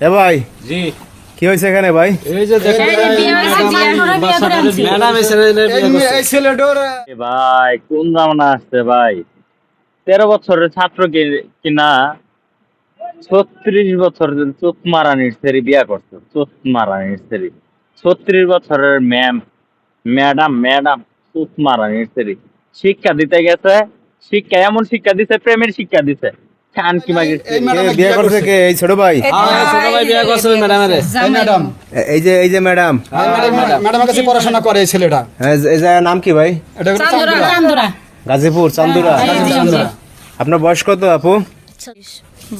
এ ভাই জি। কি হয়েছে এখানে ভাই? এই যে দেখেন ম্যাডাম এই ছেলেটার ভাই কোন জামানা আসছে ভাই? তেরো বছরের ছাত্র কিনা ছত্রিশ বছর মারানির বিয়া করছে চুপ মারানির ছত্রিশ বছরের ম্যাম ম্যাডাম ম্যাডাম চুপ মারানির শিক্ষা দিতে গেছে শিক্ষা এমন শিক্ষা দিছে প্রেমের শিক্ষা দিছে। কি বিয়ে করছে কে? এই ছোট ভাই। ছোট ভাই বিয়ে করছে ম্যাডামের এই ম্যাডাম এই যে এই যে ম্যাডাম ম্যাডামের কাছে পড়াশোনা করে এই ছেলেটা। এই জায়গার নাম কি ভাই? এটা চান্দুরা। গাজীপুর চান্দুরা। চান্দুরা। আপনার বয়স কত আপু?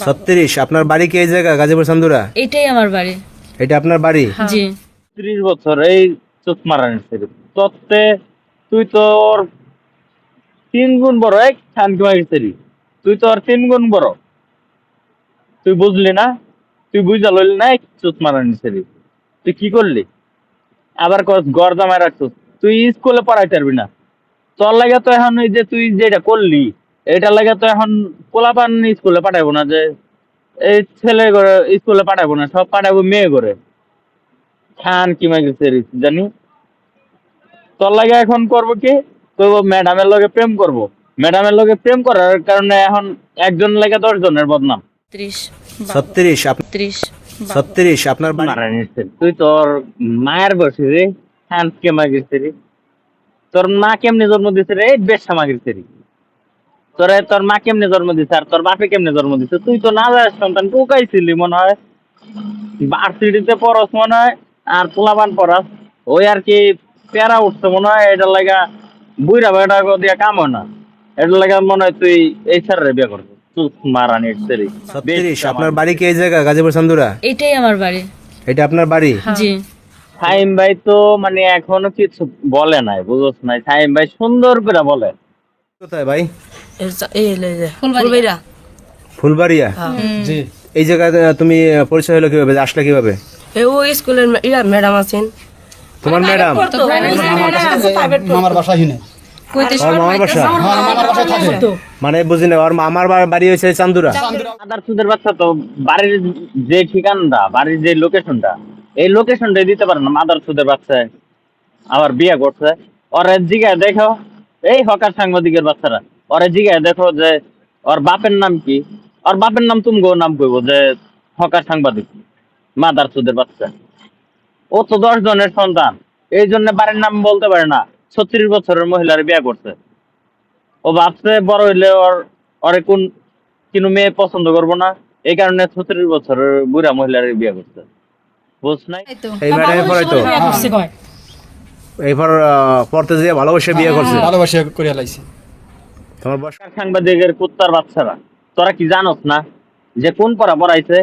ছত্রিশ। আপনার বাড়ি কি এই জায়গা গাজীপুর চান্দুরা? এটাই আমার বাড়ি। এটা আপনার বাড়ি? জি। ত্রিশ বছর এই মারানির সেরি তত্ত্বে তুই তোর তিন গুণ বড় এক খান কি মাগির সেরি তুই তো আর তিন গুণ বড়। তুই বুঝলি না? তুই বুঝা লইলি না চুত মারানির সেরি তুই কি করলি? আবার গড় জামাই রাখছিস। তুই স্কুলে পড়াইতে পারবি না। তোর লাগে তো এখন এই যে তুই যেটা করলি এটা লাগে তো এখন পোলাপান স্কুলে পাঠাইবো না যে, এই ছেলে করে স্কুলে পাঠাবো না, সব পাঠাবো মেয়ে করে খান কি মাগিছে জানি। তোর লাগে এখন করব কি? করব ম্যাডামের লগে প্রেম করব। ম্যাডামের লোকে প্রেম করার কারণে এখন একজন লাগে দশ জনের বদনাম ছত্রিশ ছত্রিশ আপনার বাড়ি তুই তোর মায়ের বসে রে কে রে। তোর মা কেমনে জন্ম দিছে রে? এই বেশা রে। তোরে তোর মা কেমনে জন্ম দিছে আর তোর বাপে কেমনে জন্ম দিছে? তুই তো না যাস সন্তান টুকাইছিলি মনে হয়। ভার্সিটিতে পড়স মনে হয় আর পোলাবান পড়াস। ওই আর কি প্যারা উঠছে মনে হয় এটার লাগা বুইরা বেটা দিয়া কাম হয় না। লাগা মনে হয় তুই এই স্যারের বিয়ে করবি। তুই মারানির ছেলে আপনার বাড়ি কি এই জায়গা? গাজীপুর চান্দুরা এটাই আমার বাড়ি। এটা আপনার বাড়ি? জি। সাইম ভাই তো মানে এখনও কিছু বলে নাই বুঝছ নাই। সাইম ভাই সুন্দর করে বলে। কোথায় ভাই? ফুলবাড়িয়া। ফুলবাড়িয়া। জি। এই তুমি পরিচয় হলো কীভাবে? আসলে কীভাবে? এই ও স্কুলের ম্যাডাম আছেন। তোমার ম্যাডাম? মামার বাসা হিনে। থাকে। মানে বুঝি না ওর আমার বাড়ি হয়েছে চান্দুরা। আদার সুদের বাচ্চা তো বাড়ির যে ঠিকানাটা বাড়ির যে লোকেশনটা এই লোকেশনটাই দিতে পারে না মাদার সুদের বাচ্চা আবার বিয়ে করছে। ওরে জিগায় দেখো এই হকার সাংবাদিকের বাচ্চারা। ওরে জিগায় দেখো যে ওর বাপের নাম কি? ওর বাপের নাম তুমি নাম কইবো যে হকার সাংবাদিক মাদার সুদের বাচ্চা। ও তো দশ জনের সন্তান এই জন্য বাড়ির নাম বলতে পারে না। ছত্রিশ বছরের মহিলার বিয়ে করছে। ও ভাবছে বড় হইলে ওর ওরে কোন কোনো মেয়ে পছন্দ করব না। এই কারণে ছত্রিশ বছরের বুড়া মহিলার বিয়ে করছে। বুঝ নাই? এই ম্যাডামে পড়াইতো এরপর পড়তে যেয়ে ভালোবাসে বিয়ে করছে। ভালোবাসা করে লাইছি। তোমার বয়স? সাংবাদিকের কুত্তার বাচ্চারা তোরা কি জানোস না যে কোন পড়া পড়াইছে?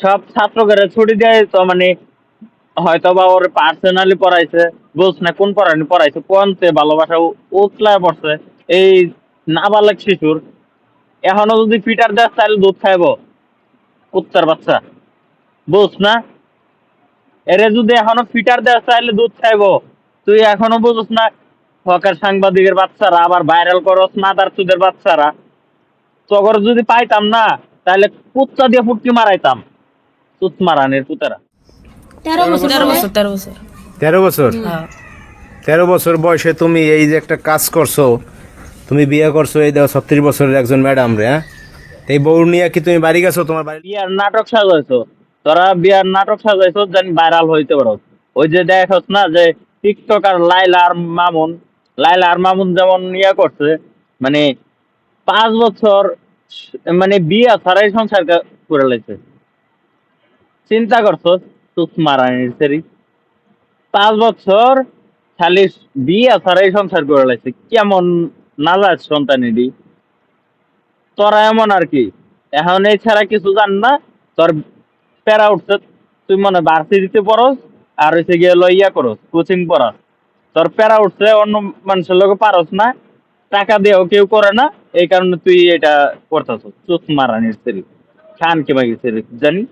সব ছাত্রকে ছুটি দেয় তো মানে হয়তো বা ওর পার্সোনালি পড়াইছে, বুঝ না কোন পড়ানি, পড়াইছে কোনতে ভালোবাসা উতলায় পড়ছে, এই নাবালক শিশুর। এখনও যদি পিটার দেয়, তাহলে দুধ খাইব। কুত্তার বাচ্চা। বুঝ না? এরে যদি এখনও ফিটার দেয়, তাহলে দুধ খাইব। তুই এখনও বুঝছ না, হকার সাংবাদিকের বাচ্চারা, আবার ভাইরাল করস না তার তুদের বাচ্চারা। তগর যদি পাইতাম না, তাহলে কুত্তা দিয়ে ফুটকি মারাইতাম। তুত মারানের পুতারা। তেরো বছর তেরো বছর। তেরো বছর? হ্যাঁ। তেরো বছর বয়সে তুমি এই যে একটা কাজ করছ তুমি বিয়ে করছ এই দেখো ছত্রিশ বছরের একজন ম্যাডাম রে হ্যাঁ? এই বউ নিয়ে কি তুমি বাড়ি গেছো? তোমার বাড়ি বিয়ার নাটক সাজাইছো তোরা বিয়ার নাটক সাজাইছো জানি ভাইরাল হইতে পারো। ওই যে দেখছ না যে টিকটক আর লাইলা আর মামুন লাইলা আর মামুন যেমন ইয়া করছে মানে পাঁচ বছর মানে বিয়া ছাড়াই সংসার করে লাইছে। চিন্তা করছ? তুত মারানির সেরি পাঁচ বছর খালি বিয়া ছাড়াই সংসার করে লাইছে। কেমন নাজাজ সন্তানেরই তোরা এমন আর কি? এখন এই ছাড়া কিছু জান না। তোর প্যারা উঠছে। তুই মনে ভার্সিটিতে পড়স আর হচ্ছে গিয়ে লইয়া করস কোচিং পড়াস। তোর প্যারা উঠছে, অন্য মানুষের লোক পারস না। টাকা দিয়েও কেউ করে না। এই কারণে তুই এটা করতেছ চুত মারানির সেরি খান কে মাগি সেরি জানি।